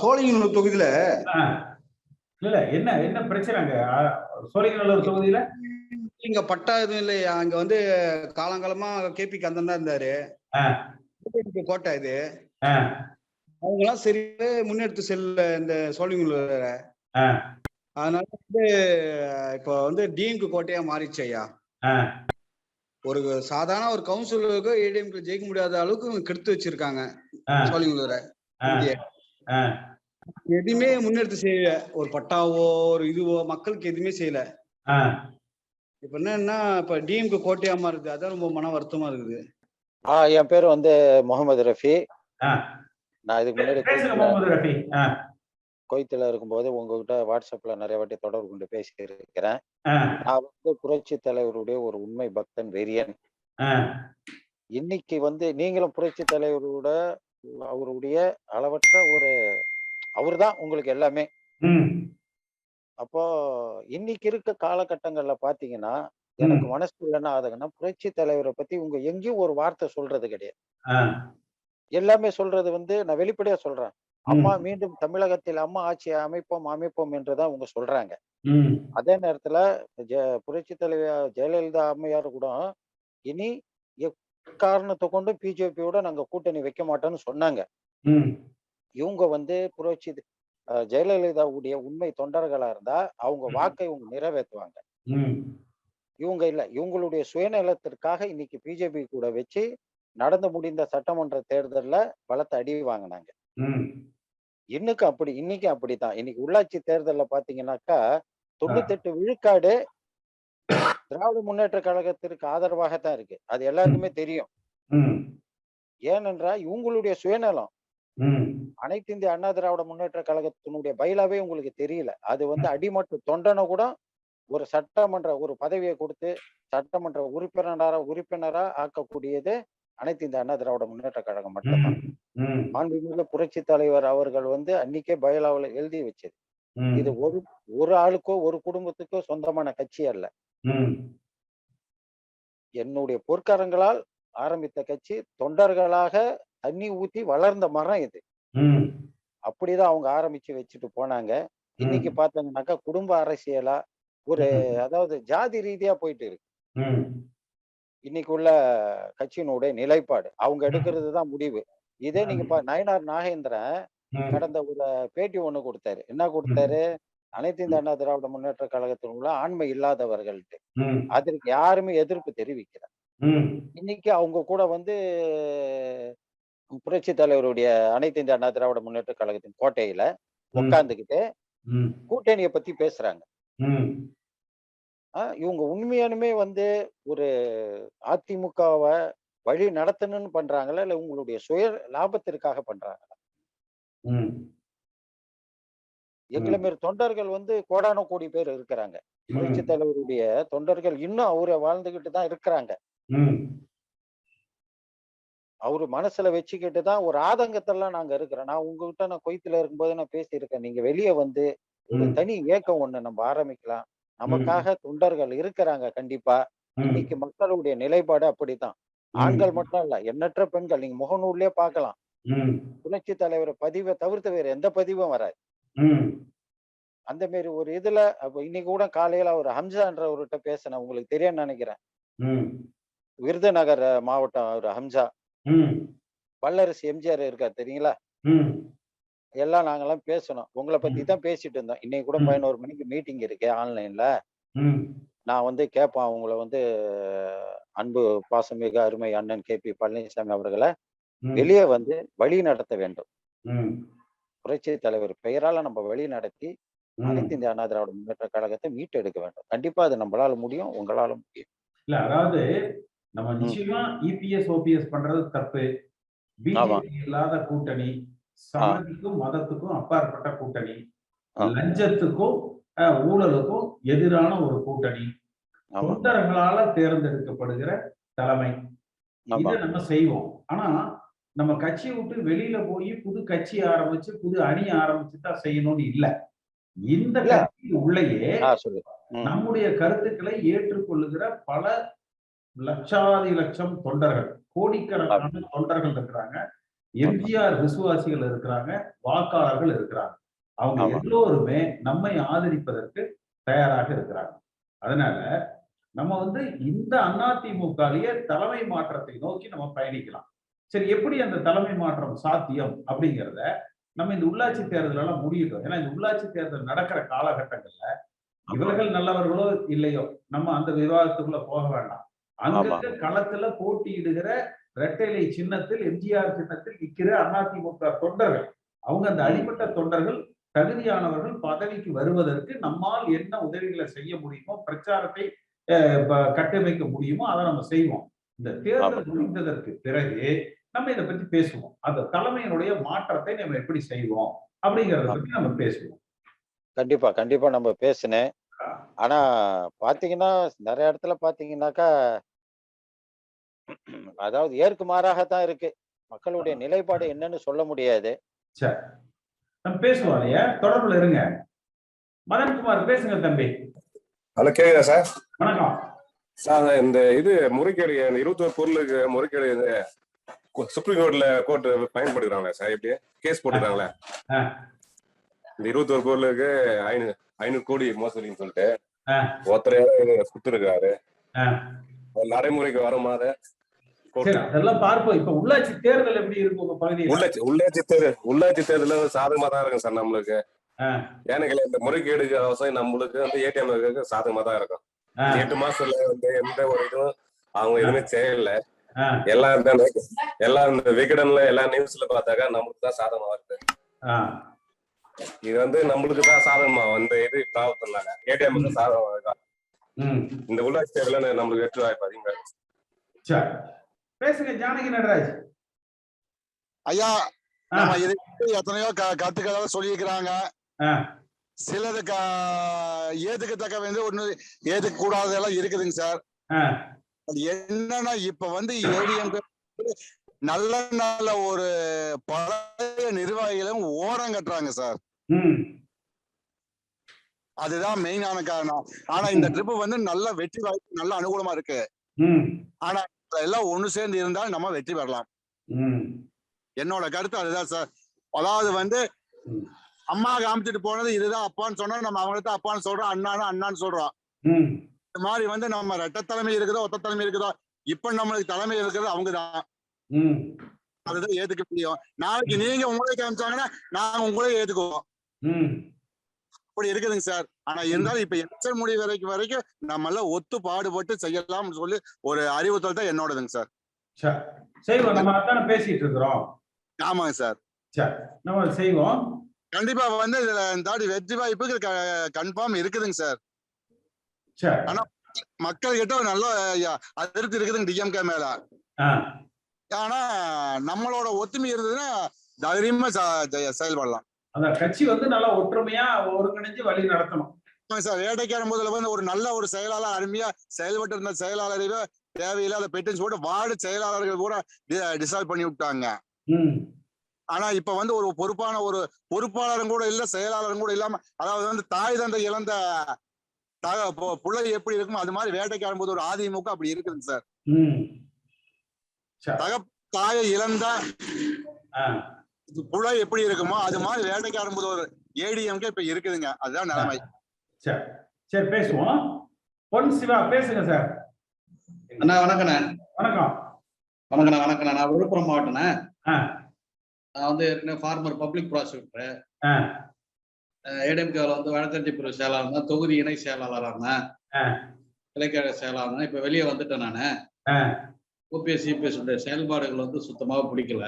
சோழிங்கநல்லூர் தொகுதியில. இல்ல என்ன என்ன பிரச்சனை அங்க? ஆ, சோழிங்கநல்லூர் தொகுதியில? இங்க பட்டா எதுவும் இல்லையா? அங்க வந்து காலங்காலமா கேபி கந்தன் தான் இருந்தாரு. கோட்டை இது. அவங்க எல்லாம் சரி முன்னெடுத்து செல்ல இந்த சோழிங்கநல்லூர். அதனால வந்து இப்போ வந்து டிஎம்கே கோட்டையா மாறிடுச்சு ஐயா. ஒரு சாதாரண ஒரு கவுன்சிலருக்கு ஏடிஎம்கே ஜெயிக்க முடியாத அளவுக்கு கெடுத்து வச்சிருக்காங்க. சோழிங்கநல்லூரை. எதுவுமே முன்னெடுத்து செய்யல. ஒரு பட்டாவோ ஒரு இதுவோ மக்களுக்கு எதுவுமே செய்யல. ஆ. இப்ப என்னன்னா இப்ப டிஎம்கே கோட்டையா மாறுது. அதான் ரொம்ப மன வருத்தமா இருக்குது. ஆ என் பேர் வந்து முகமது ரஃபி. நான் இதுக்கு முன்னாடி குவைத்தில் இருக்கும்போது உங்ககிட்ட வாட்ஸ்அப்ல நிறைய வாட்டி தொடர்பு கொண்டு பேசி இருக்கிறேன் நான் வந்து புரட்சி தலைவருடைய ஒரு உண்மை பக்தன் வெறியன். இன்னைக்கு வந்து நீங்களும் புரட்சி தலைவரோட அவருடைய அளவற்ற ஒரு அவர்தான் உங்களுக்கு எல்லாமே. அப்போ இன்னைக்கு இருக்க காலகட்டங்கள்ல பாத்தீங்கன்னா எனக்கு மனசுல என்ன ஆகுதுன்னா புரட்சி தலைவரை பத்தி உங்க எங்கேயும் ஒரு வார்த்தை சொல்றது கிடையாது. எல்லாமே சொல்றது வந்து நான் வெளிப்படையா சொல்றேன். அம்மா மீண்டும் தமிழகத்தில் அம்மா ஆட்சியை அமைப்போம் அமைப்போம் என்றுதான் அவங்க சொல்றாங்க. அதே நேரத்துல புரட்சி தலைவர் ஜெயலலிதா அம்மையார் கூட இனி எக்காரணத்தை கொண்டு பிஜேபியோட நாங்க கூட்டணி வைக்க மாட்டோம்னு சொன்னாங்க. இவங்க வந்து புரட்சி ஜெயலலிதாவுடைய உண்மை தொண்டர்களா இருந்தா அவங்க. வாக்கை இவங்க நிறைவேற்றுவாங்க. இவங்க இல்ல இவங்களுடைய சுயநலத்திற்காக இன்னைக்கு பிஜேபி கூட வச்சு நடந்து முடிந்த சட்டமன்ற தேர்தல்ல பலத்த அடி வாங்கினாங்க. இன்னைக்கு அப்படி இன்னைக்கு அப்படித்தான். இன்னைக்கு உள்ளாட்சி தேர்தல்ல பாத்தீங்கன்னாக்கா தொண்ணூத்தெட்டு விழுக்காடு திராவிட முன்னேற்ற கழகத்திற்கு ஆதரவாகத்தான் இருக்கு. அது எல்லாருக்குமே தெரியும். ஏனென்றா இவங்களுடைய சுயநலம் அனைத்து இந்திய அண்ணா திராவிட முன்னேற்ற கழகத்தினுடைய பயிலாவே உங்களுக்கு தெரியல. அது வந்து அடிமட்டு தொண்டனை கூட ஒரு சட்டமன்ற ஒரு பதவியை கொடுத்து சட்டமன்ற உறுப்பினரா உறுப்பினரா ஆக்கக்கூடியது அனைத்து இந்திய அண்ணா திராவிட முன்னேற்ற கழகம் மட்டும்தான். மாண்புமிகு புரட்சி தலைவர் அவர்கள் வந்து அன்னைக்கே பயிலாவில் எழுதி வச்சது. இது ஒரு ஒரு ஆளுக்கோ ஒரு குடும்பத்துக்கோ சொந்தமான கட்சி அல்ல. என்னுடைய பொற்கரங்களால் ஆரம்பித்த கட்சி தொண்டர்களாக தண்ணி ஊத்தி வளர்ந்த மரம் இது. அப்படிதான் அவங்க ஆரம்பிச்சு வச்சுட்டு போனாங்க. இன்னைக்கு பாத்தீங்கன்னாக்கா குடும்ப அரசியலா ஒரு. அதாவது ஜாதி ரீதியா போயிட்டு இருக்கு. இன்னைக்கு உள்ள கட்சியினுடைய நிலைப்பாடு. அவங்க எடுக்கிறது தான் முடிவு. இதே நீங்க பா நயனார் நாகேந்திரன் கடந்த ஒரு பேட்டி ஒண்ணு கொடுத்தாரு. என்ன கொடுத்தாரு? அனைத்து இந்த அண்ணா திராவிட முன்னேற்ற கழகத்தில் உள்ள ஆண்மை இல்லாதவர்கள்ட்டு. அதற்கு யாருமே எதிர்ப்பு தெரிவிக்கல. ம், இன்னைக்கு அவங்க கூட வந்து புரட்சி தலைவருடைய அனைத்து இந்திய அண்ணா திராவிட முன்னேற்ற கழகத்தின் கோட்டையில உட்கார்ந்துகிட்டு கூட்டணியை பத்தி பேசுறாங்க. இவங்க உண்மையானுமே வந்து ஒரு அதிமுகவை வழி நடத்தணும்னு பண்றாங்களா? இல்ல உங்களுடைய சுய லாபத்திற்காக பண்றாங்களா? எங்களை மாரி தொண்டர்கள் வந்து கோடான கோடி பேர் இருக்கிறாங்க. புரட்சி தலைவருடைய தொண்டர்கள் இன்னும் அவரை வாழ்ந்துகிட்டு தான் இருக்கிறாங்க. அவரு மனசுல வச்சுக்கிட்டு தான் ஒரு ஆதங்கத்தெல்லாம் நாங்க இருக்கிறோம். நான் உங்ககிட்ட நான் கொய்த்துல இருக்கும்போது நான் பேசியிருக்கேன். நீங்க வெளியே வந்து ஒரு தனி இயக்கம் ஒண்ணு நம்ம ஆரம்பிக்கலாம். நமக்காக தொண்டர்கள் இருக்கிறாங்க கண்டிப்பா. இன்னைக்கு மக்களுடைய நிலைப்பாடு அப்படித்தான். ஆண்கள் மட்டும் இல்ல எண்ணற்ற பெண்கள் நீங்க முகநூல்லே பார்க்கலாம். புரட்சி தலைவர் பதிவை தவிர்த்து வேற எந்த பதிவும் வராது. அந்த மாதிரி ஒரு இதுல இன்னைக்கு கூட காலையில ஒரு ஹம்சான்றவர்கிட்ட பேசினேன். உங்களுக்கு தெரியும்னு நினைக்கிறேன். விருதுநகர் மாவட்டம் ஒரு ஹம்சா. வல்லரசு எம்ஜிஆர் இருக்கார் தெரியுங்களா? எல்லாம் நாங்கெல்லாம் பேசணும். உங்களை பத்தி தான் பேசிட்டு இருந்தோம். இன்னைக்கு கூட. பதினோரு மணிக்கு மீட்டிங் இருக்கு ஆன்லைன்ல. நான் வந்து கேட்பேன். அவங்கள வந்து அன்பு பாசமிகு அருமை அண்ணன் கே பி பழனிசாமி அவர்களை. வெளியே வந்து வழி நடத்த வேண்டும். புரட்சி தலைவர் பெயரால நம்ம வழி நடத்தி. அனைத்து இந்திய அண்ணா திராவிட முன்னேற்ற கழகத்தை மீட்டெடுக்க வேண்டும். கண்டிப்பா அது நம்மளால முடியும் உங்களால முடியும். இல்ல அதாவது நம்ம. நிச்சயமா இபிஎஸ் ஓபிஎஸ் பண்றது தப்பு. பிஜேபி இல்லாத கூட்டணி சாதிக்கும் மதத்துக்கும் அப்பாற்பட்ட கூட்டணி. லஞ்சத்துக்கும் ஊழலுக்கும் எதிரான ஒரு கூட்டணி. தொண்டர்களால தேர்ந்தெடுக்கப்படுகிற தலைமை. இதை நம்ம செய்வோம். ஆனா நம்ம கட்சியை விட்டு வெளியில போய் புது கட்சி ஆரம்பிச்சு புது அணி ஆரம்பிச்சு தான் செய்யணும்னு இல்ல. இந்த. கட்சிக்கு உள்ளேயே. நம்முடைய கருத்துக்களை ஏற்றுக்கொள்ளுகிற பல லட்சாதி லட்சம் தொண்டர்கள் கோடிக்கணக்கான தொண்டர்கள் இருக்கிறாங்க. எம்ஜிஆர் விசுவாசிகள் இருக்கிறாங்க வாக்காளர்கள் இருக்கிறாங்க. அவங்க. எல்லோருமே நம்மை ஆதரிப்பதற்கு தயாராக இருக்கிறாங்க. அதனால நம்ம வந்து இந்த அதிமுகவிலேயே தலைமை மாற்றத்தை நோக்கி நம்ம பயணிக்கலாம். சரி எப்படி அந்த தலைமை மாற்றம் சாத்தியம் அப்படிங்கிறத நம்ம இந்த உள்ளாட்சி தேர்தல் எல்லாம் முடியட்டும் ஏன்னா இந்த உள்ளாட்சி தேர்தல் நடக்கிற காலகட்டங்கள்ல இவர்கள் நல்லவர்களோ இல்லையோ நம்ம அந்த விவாதத்துக்குள்ள போக வேண்டாம். அங்க களத்துல போட்டியிடுகிற இரட்டைலை சின்னத்தில் எம்ஜிஆர் சின்னத்தில் நிக்கிற அதிமுக தொண்டர்கள். அவங்க அந்த அடிமட்ட தொண்டர்கள் தகுதியானவர்கள் பதவிக்கு வருவதற்கு நம்மால் என்ன உதவிகளை செய்ய முடியுமோ பிரச்சாரத்தை கட்டமைக்க முடியுமோ அதை நம்ம செய்வோம். இந்த தேர்தல் முடிந்ததற்கு பிறகு நம்ம இதை பத்தி பேசுவோம். அந்த தலைமையினுடைய மாற்றத்தை நம்ம எப்படி செய்வோம் அப்படிங்கறத பத்தி நம்ம பேசுவோம். கண்டிப்பா கண்டிப்பா நம்ம பேசினேன். ஆனா பாத்தீங்கன்னா நிறைய இடத்துல பாத்தீங்கன்னாக்கா அதாவது ஏற்கு மாறாகத்தான் இருக்கு. மக்களுடைய நிலைப்பாடு என்னன்னு சொல்ல முடியாது. சரி நம்ம பேசுவோம் இல்லையா? தொடர்புல இருங்க. மதன்குமார் பேசுங்க தம்பி. ஹலோ கேக்குதா சார்? வணக்கம். சார் இந்த இது முறைகேடு இந்த இருபத்தோரு பொருளுக்கு முறைகேடு சுப்ரீம் கோர்ட்ல கோர்ட் பயன்படுத்துறாங்களே சார் எப்படி? கேஸ் போட்டுக்கிறாங்களே. இந்த இருபத்தோரு பொருளுக்கு ஐநூறு ஐநூறு கோடி மோசடின்னு சொல்லிட்டு ஆ. ஒருத்தர் யாரோ கொடுத்துருக்காரு ஆ. நடைமுறைக்கு வருமா அதை அதெல்லாம் பார்ப்போம். இப்ப உள்ளாட்சி தேர்தல் எப்படி இருக்கு உங்க பகுதியில்? உள்ளாட்சி உள்ளாட்சி தேர்தல் உள்ளாட்சி தேர்தல் சாதகமா தான் இருக்கும் சார் நம்மளுக்கு. ஏன்னு இந்த முறைகேடுக்கு அவசியம் நம்மளுக்கு வந்து ஏடிஎம் சாதகமா தான் இருக்கும். எட்டு மாசத்துல வந்து எந்த ஒரு இதுவும் அவங்க எதுவுமே செய்யல. ஆ, எல்லாம் இந்த எல்லாம் இந்த விகடன்ல எல்லா நியூஸ்ல பார்த்தாக்கா நம்மளுக்கு தான் சாதகமா வருது. இது வந்து நம்மளுக்கு தான் சாதகமா இந்த இது ப்ராப்ளம்னால ஏடிஎம் சாதகமா இருக்கா? ம், இந்த உள்ளாட்சி தேர்தல நம்மளுக்கு வெற்றி வாய்ப்பு அதிகமா பேசுங்க ஜானகி நடராஜ். ஐயா நம்ம இது எத்தனையோ கருத்துக்கள் சொல்லியிருக்கிறாங்க. சிலது ஏத்துக்கத்தக்க வந்து ஒண்ணு ஏத்துக்க கூடாததெல்லாம் இருக்குதுங்க சார். அது என்னன்னா இப்ப வந்து ஏடிஎம் நல்ல நல்ல ஒரு பழைய நிர்வாகிகளும் ஓரம் கட்டுறாங்க சார். அதுதான் மெயினான காரணம். ஆனா இந்த ட்ரிப் வந்து நல்ல வெற்றி வாய்ப்பு நல்ல அனுகூலமா இருக்கு. ம், எல்லாம் ஒண்ணு சேர்ந்து இருந்தால் நம்ம வெற்றி பெறலாம். என்னோட கருத்து அதுதான் சார். அதாவது வந்து. அம்மா காமிச்சிட்டு போனது இதுதான் அப்பான்னு சொன்னா நம்ம அவங்களுக்கு அப்பான்னு சொல்றோம் அண்ணான்னு அண்ணான்னு சொல்றோம். இந்த மாதிரி வந்து நம்ம ரெட்ட தலைமை இருக்குதோ ஒத்த தலைமை இருக்குதோ இப்ப நம்மளுக்கு தலைமை இருக்கிறது அவங்கதான். அதுதான் ஏத்துக்க முடியும். நாளைக்கு நீங்க உங்களை காமிச்சாங்கன்னா நாங்க உங்களே ஏத்துக்குவோம். அப்படி இருக்குதுங்க சார். ஆனா இருந்தாலும் இப்ப எலெக்ஷன் முடிவு வரைக்கும் வரைக்கும் நம்ம எல்லாம் ஒத்து பாடுபட்டு செய்யலாம்னு சொல்லி ஒரு அறிவுறுத்தல் தான் என்னோடதுங்க சார். செய்வோம். நம்ம அதானே பேசிட்டு இருக்கிறோம். ஆமாங்க சார். நம்ம செய்வோம். கண்டிப்பா வந்து இதுல இந்த தாடி வெற்றி வாய்ப்புகள் கன்ஃபார்ம் இருக்குதுங்க சரி. ஆனா மக்கள் கிட்ட ஒரு நல்ல அதிருப்தி இருக்குதுங்க டிஎம்கே மேல. ஆனா நம்மளோட ஒத்துமை இருந்ததுன்னா தைரியமா செயல்படலாம். அதான் கட்சி வந்து நல்லா ஒற்றுமையா ஒருங்கிணைஞ்சு வழி நடத்தணும். சார் வேட்டைக்காரன் முதல்ல வந்து ஒரு நல்ல ஒரு செயலாளர் அருமையா செயல்பட்டு இருந்த செயலாளரையே தேவையில்லாத பெட்டின்னு போட்டு வார்டு செயலாளர்கள் கூட டிசால்வ் பண்ணி விட்டாங்க. ஆனா இப்ப வந்து ஒரு பொறுப்பான ஒரு பொறுப்பாளரும் கூட இல்ல செயலாளரும் கூட இல்லாம அதாவது வந்து தாய் தந்தை இழந்த பிள்ளை எப்படி இருக்குமோ அது மாதிரி வேட்டைக்காரன் போது ஒரு அதிமுக அப்படி இருக்குதுங்க சார். ம். சரி தாயை இழந்த புழை எப்படி இருக்குமோ அது மாதிரி வேட்டைக்காரன் போது ஒரு ஏடிஎம்கே இப்ப இருக்குதுங்க. அதுதான் நிலைமை. சரி சரி பேசுவோம். பொன் சிவா பேசுங்க சார். அண்ணா வணக்கண்ணே. வணக்கம். வணக்கண்ணா வணக்கண்ணா. நான் விழுப்புரம் மாவட்டண்ணே ஆ. நான் வந்து ஏற்கனவே ஃபார்மர் பப்ளிக் ப்ராசிக்யூட்டர். ஏடிஎம்கேல வந்து வழக்கறிஞர் பிரிவு செயலாளர் தான் தொகுதி இணை செயலாளராக இருந்தேன் ஆ. கிளைக்கழக செயலாளர் இப்ப வெளியே வந்துட்டேன் நானு. ஓபிஎஸ் சிபிஎஸ் செயல்பாடுகள் வந்து சுத்தமாக பிடிக்கல.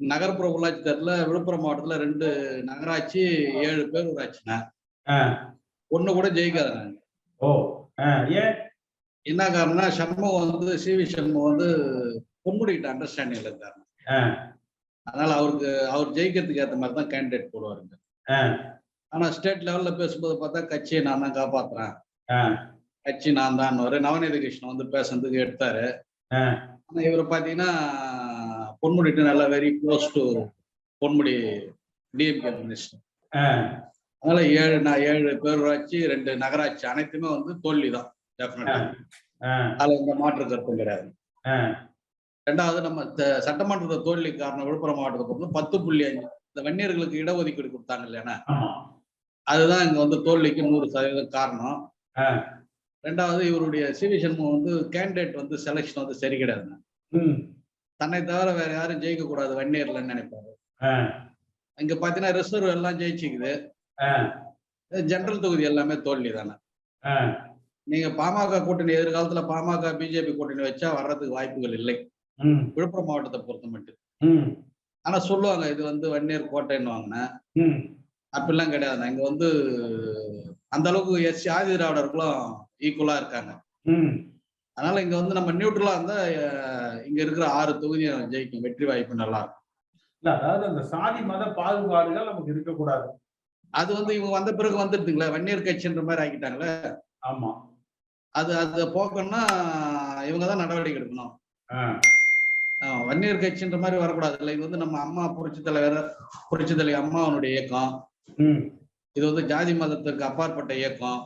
நகர்ப்புற உள்ளாட்சி தேர்தலில் விழுப்புரம் மாவட்டத்துல ரெண்டு நகராட்சி ஏழு பேர் ஊராட்சிண்ணே ஆ. ஒண்ணு கூட ஜெயிக்காதுண்ணே ஓ ஆ, ஏன்? என்ன காரணம்னா சண்முகம் வந்து சிவி சண்முகம் வந்து பொன்முடிக்கிட்ட அண்டர்ஸ்டாண்டிங்ல இருந்தாரு ஆ, அதனால அவருக்கு அவர் ஜெயிக்கிறதுக்கு ஏற்ற மாதிரி தான் கேண்டிடேட் போடுவாருங்க. ஆனா ஸ்டேட் லெவல்ல பேசும்போது பார்த்தா கட்சியை நான் தான் காப்பாத்துறேன். கட்சி நான் தான் நவநீத கிருஷ்ணன் வந்து பேசுறதுக்கு எடுத்தாரு. ஆனா இவர் பாத்தீங்கன்னா பொன்முடிட்டு நல்லா very close to Ponmudi DMK minister அதனால ஏழு நான் ஏழு பேரூராட்சி ரெண்டு நகராட்சி அனைத்துமே வந்து தோல்வி தான் டெஃபினட்டா அதுல எந்த மாற்று கருத்தும் கிடையாது. ரெண்டாவது நம்ம த- சட்டமன்ற தோல்வி காரணம் விழுப்புரம் மாவட்டத்தை பொறுத்து பத்து புள்ளி அஞ்சு இந்த வன்னியர்களுக்கு இடஒதுக்கீடு கொடுத்தாங்க இல்லையா ஆமா. அதுதான் இங்க வந்து தோல்விக்கு நூறு சதவீதம் காரணம். ரெண்டாவது இவருடைய சிவி சண்முகம் வந்து கேண்டிடேட் வந்து செலெக்ஷன் வந்து சரி கிடையாதுண்ணா. ம். தன்னை தவிர வேற யாரும் ஜெயிக்க கூடாது வன்னியர்லன்னு நினைப்பாரு இங்க பாத்தீங்கன்னா ரிசர்வ் எல்லாம் ஜெயிச்சுக்குது. ஜெனரல் தொகுதி எல்லாமே தோல்வி தானே நீங்க பாமக கூட்டணி எதிர்காலத்துல பாமக பிஜேபி கூட்டணி வச்சா வர்றதுக்கு வாய்ப்புகள் இல்லை. விழுப்புரம் மாவட்டத்தை பொறுத்த மட்டும். ஆனா சொல்லுவாங்க இது வந்து வன்னியர் கோட்டைன்னு வாங்கினேன் அப்படிலாம் கிடையாதுண்ணா. இங்க வந்து அந்த அளவுக்கு எஸ் ஆதி திராவிடர்களும் ஈக்குவலா இருக்காங்க. அதனால இங்க வந்து நம்ம நியூட்ரலா இருந்தா இங்க இருக்கிற ஆறு தொகுதியும் ஜெயிக்கும். வெற்றி வாய்ப்பு நல்லா இருக்கும். இல்ல அதாவது அந்த சாதி மத பாகுபாடுகள் நமக்கு இருக்கக்கூடாது. அது வந்து இவங்க வந்த பிறகு வந்துடுதுங்களே வன்னியர் கட்சின்ற மாதிரி ஆக்கிட்டாங்களே. ஆமா. அது அதை போக்கணும்னா இவங்க தான் நடவடிக்கை எடுக்கணும். வன்னியர் கட்சின்ற மாதிரி வரக்கூடாது இல்லை இது வந்து நம்ம அம்மா புரட்சி தலைவர் புரட்சி தலைவர் அம்மாவனுடைய இயக்கம். இது வந்து ஜாதி மதத்துக்கு அப்பாற்பட்ட இயக்கம்.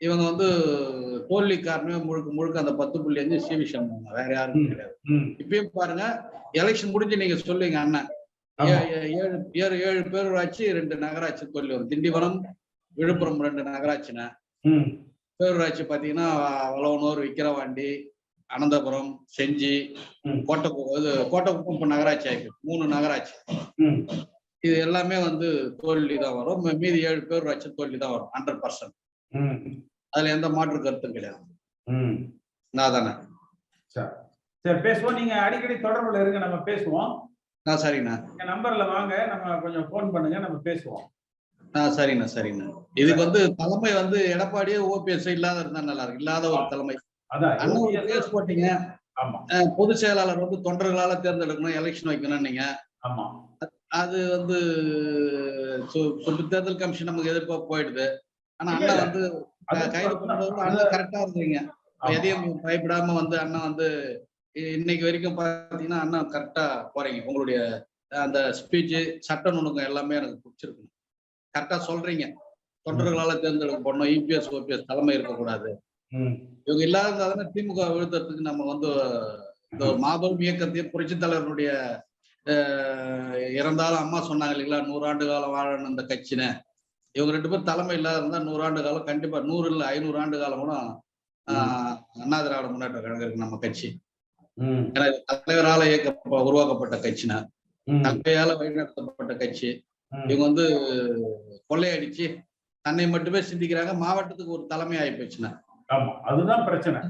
இவங்க வந்து தோல்வி காரணமே முழுக்க முழுக்க அந்த பத்து புள்ளி அஞ்சு சிவி சண்முகம் வேற யாரும். கிடையாது. இப்பயும் பாருங்க எலெக்ஷன் முடிஞ்சு நீங்க சொல்லுங்க அண்ணன். ஏழு ஏழு ஏழு பேரூராட்சி ரெண்டு நகராட்சி தோல்வி வரும். திண்டிவனம் விழுப்புரம் ரெண்டு நகராட்சின பேரூராட்சி பாத்தீங்கன்னா வளவனூர் விக்கிரவாண்டி அனந்தபுரம் செஞ்சி. கோட்டை கோட்டைக்குப்பம் இப்ப நகராட்சி ஆயிருக்கு மூணு நகராட்சி. இது எல்லாமே வந்து தோல்வி தான் வரும் மீதி ஏழு பேரூராட்சி தோல்வி தான் வரும். ஹண்ட்ரட் பர்சன்ட் அதுல எந்த மாற்று கருத்தும் கிடையாது. ம். நான் தானே. சரி. சரி பேசுவோம். நீங்க அடிக்கடி தொடர்புல இருங்க நம்ம பேசுவோம். நான் சரிண்ணா எங்க நம்பர்ல வாங்க. நம்ம கொஞ்சம் ஃபோன் பண்ணுங்க நம்ம பேசுவோம். ஆ சரிண்ணா சரிண்ணா இதுக்கு வந்து தலைமை வந்து எடப்பாடியே ஓபிஎஸ் இல்லாத இருந்தா நல்லா இருக்கு இல்லாத ஒரு தலைமை. அதான் கேஸ் போட்டீங்க. ஆமா. பொதுச் செயலாளர் வந்து தொண்டர்களால தேர்ந்தெடுக்கணும் எலெக்ஷன் வைக்கணும் நீங்க. ஆமா. அது வந்து தேர்தல் கமிஷன் நமக்கு எதிர்ப்பா போயிடுது. ஆனா அண்ணா. வந்து கைது பண்ணும்போது அண்ணா கரெக்டா இருந்தீங்க. எதையும் பயப்படாம வந்து அண்ணா வந்து இன்னைக்கு வரைக்கும் பாத்தீங்கன்னா அண்ணா கரெக்டா போறீங்க. உங்களுடைய அந்த ஸ்பீச் சட்ட நுணுக்கம் எல்லாமே எனக்கு பிடிச்சிருக்கு கரெக்டா சொல்றீங்க. தொண்டர்களால தேர்ந்தெடுக்கப்படணும் இபிஎஸ் ஓபிஎஸ் தலைமை இருக்கக்கூடாது. இவங்க இல்லாததால திமுக வீழ்த்துறதுக்கு நம்ம வந்து இந்த மாபெரும் இயக்கத்தையும் புரட்சி தலைவருடைய இறந்தாலும் அம்மா சொன்னாங்க இல்லைங்களா நூறாண்டு காலம் வாழணும் இந்த கட்சின்னு. இவங்க ரெண்டு பேரும் தலைமை இல்லாத இருந்தா நூறாண்டு காலம் கண்டிப்பா நூறு இல்ல ஐநூறு ஆண்டு காலம் கூட ஆஹ், அண்ணா திராவிட முன்னேற்ற கழகம் இருக்கு நம்ம கட்சி. ஏன்னா தலைவரால இயக்க உருவாக்கப்பட்ட கட்சினா. ம். தலைமையால வழிநடத்தப்பட்ட கட்சி. இவங்க வந்து கொள்ளையடிச்சு தன்னை மட்டுமே சிந்திக்கிறாங்க. மாவட்டத்துக்கு ஒரு தலைமை ஆகி போச்சுன்னா. ஆமா அதுதான் பிரச்சனை.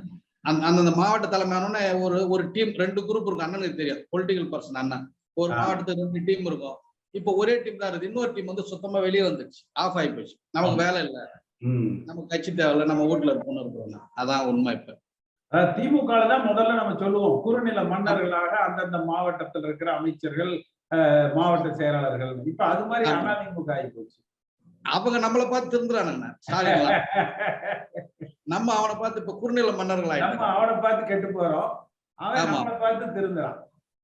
அந்த அந்தந்த மாவட்ட தலைமையானோடனே ஒரு ஒரு டீம் ரெண்டு குரூப் இருக்கும். அண்ணனுக்கு தெரியும் பொலிட்டிக்கல் பர்சன் அண்ணன். ஒரு ஆ. மாவட்டத்துக்கு ரெண்டு டீம் இருக்கும். இப்போ ஒரே டீம் தான் இருக்கு இன்னொரு டீம் வந்து சுத்தமா வெளியே வந்துச்சு ஆஃப் ஆகி போச்சு. நமக்கு வேலை இல்லை. ம். நமக்கு கட்சி தேவையில்ல. நம்ம வீட்டுல இருக்கணும் இருக்கிறோம் அதான் உண்மை இப்ப. திமுக தான் முதல்ல நம்ம சொல்லுவோம். குறுநில மன்னர்களாக அந்தந்த மாவட்டத்தில் இருக்கிற அமைச்சர்கள் மாவட்ட செயலாளர்கள். இப்ப அது மாதிரி. அதிமுக ஆகி போச்சு. அவங்க நம்மளை பார்த்து திருந்துறானுங்க. நம்ம அவனை பார்த்து இப்ப குறுநில மன்னர்கள் நம்ம அவனை பார்த்து கெட்டு போறோம். அவன் ஆமா. நம்மளை பார்த்து திருந்துறான்.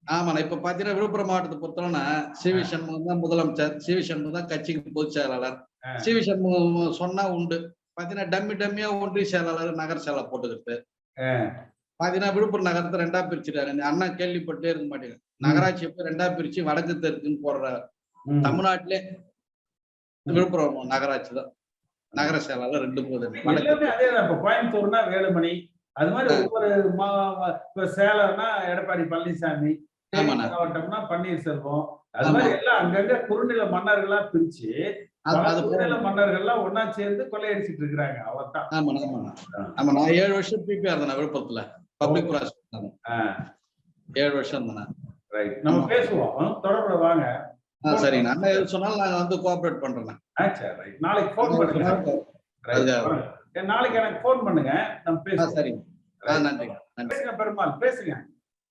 ஆமாண்ணா இப்ப பாத்தீங்கன்னா விழுப்புரம் மாவட்டத்தை பொறுத்தவரைனா சிவி சண்முகம் தான் முதலமைச்சர் சிவி சண்முகம் தான் கட்சிக்கு பொதுச் செயலாளர். சண்முகம் சொன்னா உண்டு. பாத்தீங்கன்னா டம்மி டம்மியா ஒன்றிய செயலாளர் நகர செயலர் போட்டுக்கிறது ஆ. பாத்தீங்கன்னா விழுப்புரம் நகரத்தை ரெண்டா பிரிச்சுட்டாரு. அண்ணா கேள்விப்பட்டே இருக்க மாட்டேங்க நகராட்சி போய் ரெண்டா பிரிச்சு வடக்கு தெற்குன்னு போடுற. தமிழ்நாட்டிலே விழுப்புரம் நகராட்சி தான். நகர செயலாளர் ரெண்டு போது எல்லாமே அதேதான். இப்ப கோயம்புத்தூர்னா வேலுமணி அது மாதிரி ஒவ்வொரு மா- இப்ப சேலம்னா எடப்பாடி பழனிசாமி தேனி. மாவட்டம்னா பன்னீர்செல்வம். அது ஆமா. மாதிரி எல்லாம் அங்கங்க குறுநில மன்னர்களா பிரிச்சு அது அது குறுநில மன்னர்கள்லாம் ஒன்னா சேர்ந்து கொள்ளையடிச்சிட்டு இருக்கிறாங்க. அவர்தான் ஆமாண்ணா ஆமாண்ணா. ஆமா நான் ஏழு வருஷம் பிபிஆர் இருந்தேன் விழுப்புரத்துல. பப்ளிக் ப்ராசிக்யூட்டர் ஏழு வருஷம் இருந்தேன் right. நம்ம ஆமா. பேசுவோம். தொடர்புல வாங்க. ஆ சரிங்க அண்ணா எது சொன்னாலும் நாங்க வந்து கோஆபரேட் சரி right. நாளைக்கு போன் பண்ணுங்க. நாளைக்கு எனக்கு போன் பண்ணுங்க. நம்ம பேசுவோம். நன்றிங்க நன்றி. பேசுங்க பெருமாள் பேசுங்க.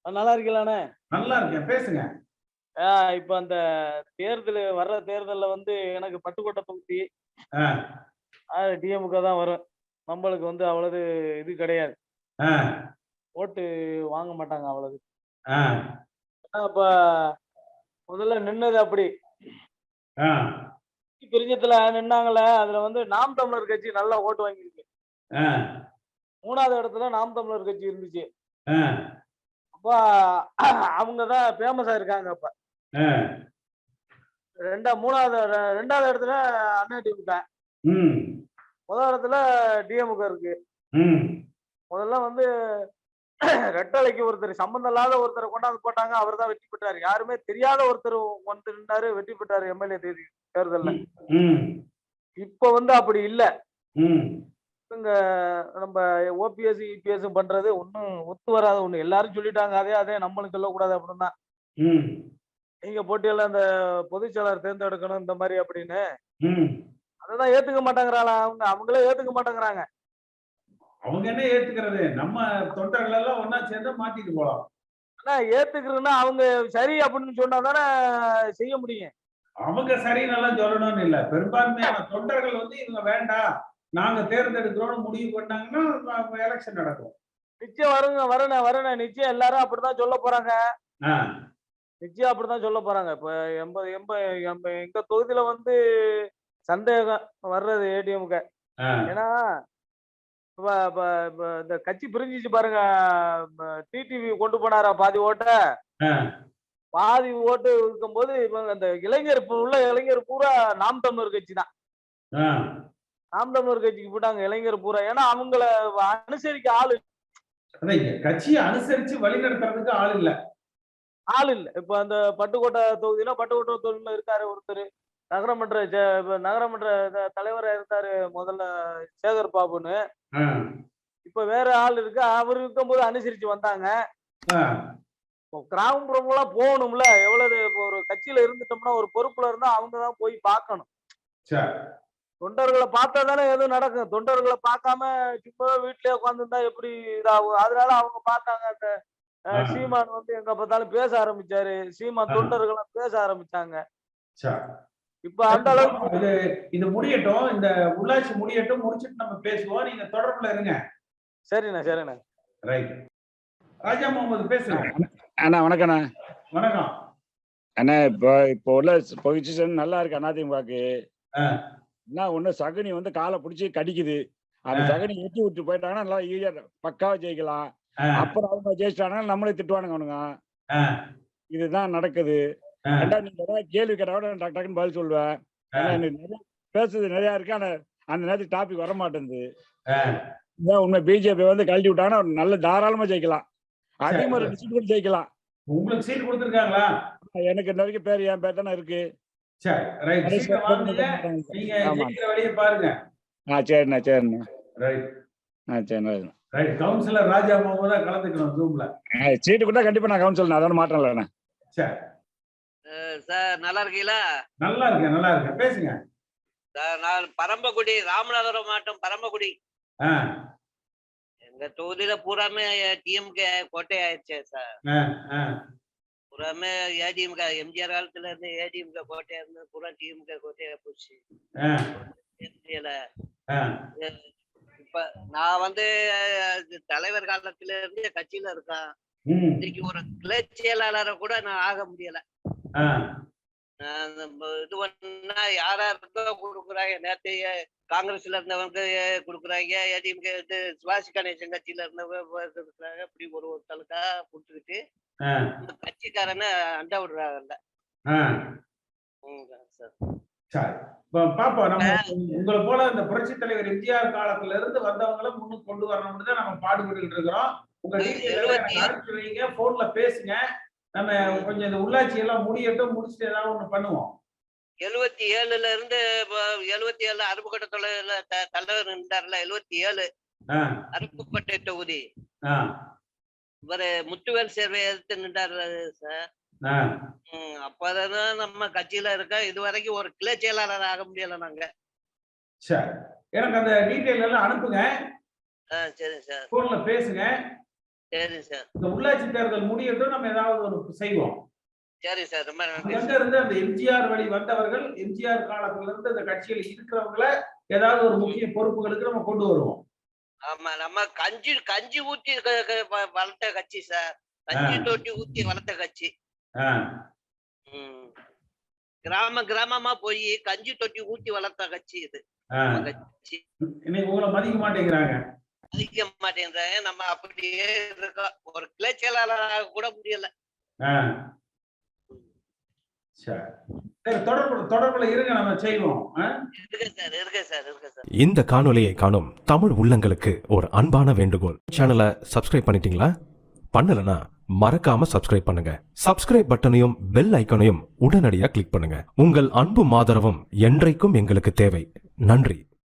நல்லா இருக்கீங்களாண்ணே? நல்லா இருக்கேன். பேசுங்க. இப்ப அந்த தேர்தல் வர்ற தேர்தல்ல வந்து எனக்கு பட்டுக்கோட்டை தொகுதி டிஎம்க தான் வரும். நம்மளுக்கு வந்து அவ்வளவு இது கிடையாது. ஓட்டு வாங்க மாட்டாங்க அவ்வளவு. இப்ப முதல்ல நின்னது அப்படி. பிரிஞ்சத்துல நின்னாங்களே அதுல வந்து நாம் தமிழர் கட்சி நல்லா ஓட்டு வாங்கியிருக்கு. மூணாவது இடத்துல நாம் தமிழர் கட்சி இருந்துச்சு. அப்போ அவங்கதான் ஃபேமஸா இருக்காங்க அப்ப. ரெண்டா மூணாவது ரெண்டாவது இடத்துல அண்ணா ம். முதல் இடத்துல டிஎம்க இருக்கு. முதல்ல வந்து ரெட்டலைக்கு ஒருத்தர் சம்பந்தம் இல்லாத ஒருத்தரை கொண்டாந்து போட்டாங்க அவர் தான் வெற்றி பெற்றாரு. யாருமே தெரியாத ஒருத்தர் வந்து நின்றாரு வெற்றி பெற்றாரு எம்எல்ஏ தேதி தேர்தல்ல. இப்ப வந்து அப்படி இல்ல. இங்க நம்ம ஓபிஎஸ் இபிஎஸ் பண்றது ஒன்றும் ஒத்து வராத ஒண்ணு. எல்லாரும் சொல்லிட்டாங்க அதே அதே நம்மளும் சொல்லக்கூடாது அப்படின்னா. நீங்க போட்டியில அந்த பொதுச் செயலாளர் தேர்ந்தெடுக்கணும் இந்த மாதிரி அப்படின்னு. ம். அததான் ஏத்துக்க மாட்டேங்கிறாளா அவங்க? அவங்களே ஏத்துக்க மாட்டேங்கிறாங்க. அவங்க என்ன ஏத்துக்கிறது? நம்ம தொண்டர்கள் எல்லாம் ஒன்னா சேர்ந்து மாத்திட்டு போலாம். ஆனா ஏத்துக்கிறதுன்னா அவங்க சரி அப்படின்னு சொன்னா தானே செய்ய முடியும். அவங்க சரி நல்லா சொல்லணும்னு இல்ல. பெரும்பான்மையான தொண்டர்கள் வந்து இவங்க வேண்டாம். நாங்க தேர்ந்தெடுக்கிறோம்னு முடிவு பண்ணாங்கன்னா எலெக்ஷன் நடக்கும். நிச்சயம் வருங்க வரணும் வரணும் நிச்சயம் எல்லாரும் அப்படிதான் சொல்ல போறாங்க. நிச்சயம் அப்படிதான் சொல்ல போறாங்க. இப்ப எண்பது எண்பது எங்க தொகுதியில வந்து சந்தேகம் வர்றது ஏடிஎம்க ஏன்னா இந்த கட்சி பிரிஞ்சிச்சு பாருங்க. டிடிவி கொண்டு போனாரா பாதி ஓட்ட? பாதி ஓட்டு இருக்கும்போது இவங்க அந்த இளைஞர் உள்ள இளைஞர் பூரா நாம் தமிழர் கட்சி தான். நாம் தமிழர் கட்சிக்கு போட்டாங்க இளைஞர் பூரா. ஏன்னா அவங்கள அனுசரிக்க ஆள் கட்சியை அனுசரிச்சு வழிநடத்துறதுக்கு ஆள் இல்ல. ஆள் இல்ல. இப்ப அந்த பட்டுக்கோட்டை தொகுதியில பட்டுக்கோட்டை தொகுதியில இருக்காரு ஒருத்தர். நகரமன்ற நகரமன்ற தலைவரா இருந்தாரு முதல்ல சேகர் பாபுன்னு. இப்ப வேற ஆள் இருக்கு. அவர் இருக்கும்போது அனுசரிச்சு வந்தாங்க. கிராமப்புறம்லாம் போகணும்ல. எவ்வளவு ஒரு கட்சியில இருந்துட்டோம்னா ஒரு பொறுப்புல இருந்தா அவங்க தான் போய் பார்க்கணும். தொண்டர்களை பார்த்தா தானே எதுவும் நடக்கும். தொண்டர்களை பார்க்காம சும்மா வீட்லயே உட்காந்துருந்தா எப்படி இதாகும்? அதனால அவங்க பார்த்தாங்க அந்த. சீமான் வந்து எங்க பார்த்தாலும் பேச ஆரம்பிச்சாரு. சீமான் ஆ. தொண்டர்களை பேச ஆரம்பிச்சாங்க. இப்ப அந்த அளவுக்கு இது இது முடியட்டும். இந்த உள்ளாட்சி முடியட்டும். முடிச்சிட்டு நம்ம பேசுவோம். நீங்க தொடர்புல இருங்க. சரிண்ணே சரிண்ணே. ரைட் ராஜா முகமது பேசுங்க அண்ணா வணக்கண்ணா வணக்கம். அண்ணா இப்போ இப்போ உள்ள பொசிஷன் நல்லா இருக்கு அதிமுகக்கு. என்ன ஒண்ணு சகுனி வந்து காலை பிடிச்சி கடிக்குது. அந்த. சகுனி எட்டி விட்டு போயிட்டாங்கன்னா நல்லா ஈஸியா பக்காவா ஜெயிக்கலாம். அப்புறம் அவங்க ஜெயிச்சிட்டாங்கன்னா நம்மளே திட்டுவானுங்க அவனுங்க. இதுதான் நடக்குது. ஆ, ரெண்டா நீங்க கேள்வி கேட்டா கூட டக்கு டக்குன்னு பதில் சொல்லுவேன் எனக்கு நிறைய பேசுறது நிறைய இருக்கு. ஆனா அந்த நேரத்துக்கு டாபிக் வர மாட்டேங்குது உண்மை. பிஜேபி வந்து கழட்டி விட்டாங்கன்னா நல்ல தாராளமா ஜெயிக்கலாம். அதிகமா. ரெண்டு சீட் கூட ஜெயிக்கலாம். உங்களுக்கு சீட் கொடுத்துருக்காங்களா? எனக்கு நிறைய பேர் என் பேர் தானே இருக்கு. ஆ சரிண்ணா சரிண்ணா. ஆ சரிண்ணா ரைட் கவுன்சிலர் ராஜா தான் கலந்துக்கணும் சீட்டு கூட கண்டிப்பா நான் கவுன்சில் அதோட மாற்றம் இல்லைண்ணா சரி. சார் நல்லா இருக்கீங்களா? நல்லா இருக்கேன் நல்லா இருக்கேன். பேசுங்க. சார் நான் பரம்பக்குடி ராமநாதபுரம் மாவட்டம் பரம்பக்குடி. எங்க தொகுதியில பூராமே டிஎம்கே கோட்டை ஆயிடுச்சு சார். பூராமே ஏடிஎம்கே எம்ஜிஆர் காலத்துல இருந்து ஏடிஎம்கே கோட்டையா இருந்து பூரா டிஎம்கே கோட்டையா போச்சு. இப்ப நான் வந்து தலைவர் காலத்துல இருந்து கட்சியில இருக்கேன். இன்னைக்கு ஒரு கிளை செயலாளரை கூட நான் ஆக முடியல. இது பண்ணா யாரா இருக்கோ கொடுக்குறாங்க. நேத்து காங்கிரஸ்ல இருந்தவங்க கொடுக்குறாங்க. ஏடிஎம்கே இது சுவாசி கணேசன் கட்சியில இருந்தவங்க கொடுக்குறாங்க. இப்படி ஒரு ஒருத்தலுக்கா கொடுத்துக்கிட்டு ஆ. இந்த கட்சிக்காரனை அண்டை விடுறாங்கல்ல. சார் பாப்போம். நம்ம உங்களை போல இந்த புரட்சி தலைவர் எம்ஜிஆர் காலத்துல இருந்து வந்தவங்கள முன்னுக்கு கொண்டு வரணும்னு தான் நம்ம பாடுபட்டு இருக்கிறோம். உங்க டீட்டெயில் போன்ல பேசுங்க. நம்ம கொஞ்சம் இந்த உள்ளாட்சி எல்லாம் முடியட்டும் முடிச்சுட்டு ஏதாவது ஒண்ணு பண்ணுவோம். எழுவத்தி ஏழுல இருந்து எழுவத்தி ஏழு அருப்புக்கோட்டை தொழில தலைவர் இருந்தார்ல எழுவத்தி ஏழு அருப்புக்கோட்டை தொகுதி. இவரு முத்துவேல் சேர்வை எதிர்த்து நின்றாரு சார். அப்பதான் நம்ம கட்சியில இருக்க இது வரைக்கும் ஒரு கிளை செயலாளர் ஆக முடியல நாங்க. சரி. எனக்கு அந்த டீட்டெயில் எல்லாம் அனுப்புங்க. சரி சார். போன்ல பேசுங்க. சரி சார். இந்த உள்ளாட்சி தேர்தல் முடியட்டும் நம்ம ஏதாவது ஒரு செய்வோம். சரி சார் ரொம்ப நன்றி அங்க இருந்து அந்த எம்ஜிஆர் வழி வந்தவர்கள் எம்ஜிஆர் காலத்துல இருந்து அந்த கட்சியில் இருக்கிறவங்கள ஏதாவது ஒரு முக்கிய பொறுப்புகளுக்கு நம்ம கொண்டு வருவோம். ஆமா நம்ம கஞ்சி கஞ்சி ஊத்தி வளர்த்த கட்சி சார். கஞ்சி. தொட்டி ஊத்தி வளர்த்த கட்சி. கிராம கிராமமா போய் கஞ்சி தொட்டி ஊத்தி வளர்த்த கட்சி இது. இன்னைக்கு உங்களை மதிக்க மாட்டேங்கிறாங்க. மதிக்க மாட்டேங்கிறாங்க நம்ம அப்படியே இருக்கோம். ஒரு கிளை செயலாளராக கூட முடியல. ஆ. சரி. சரி தொடர்பு தொடர்புல இருங்க நம்ம செய்வோம். ஆ? இருக்கு சார் இருக்கு சார் இருக்கு சார். இந்த காணொளியை காணும் தமிழ் உள்ளங்களுக்கு ஒரு அன்பான வேண்டுகோள். சேனலை சப்ஸ்கிரைப் பண்ணிட்டீங்களா? பண்ணலனா மறக்காம சப்ஸ்கிரைப் பண்ணுங்க. சப்ஸ்கிரைப் பட்டனையும் பெல் ஐக்கனையும் உடனடியாக கிளிக் பண்ணுங்க. உங்கள் அன்பும் ஆதரவும் என்றைக்கும் எங்களுக்கு தேவை. நன்றி.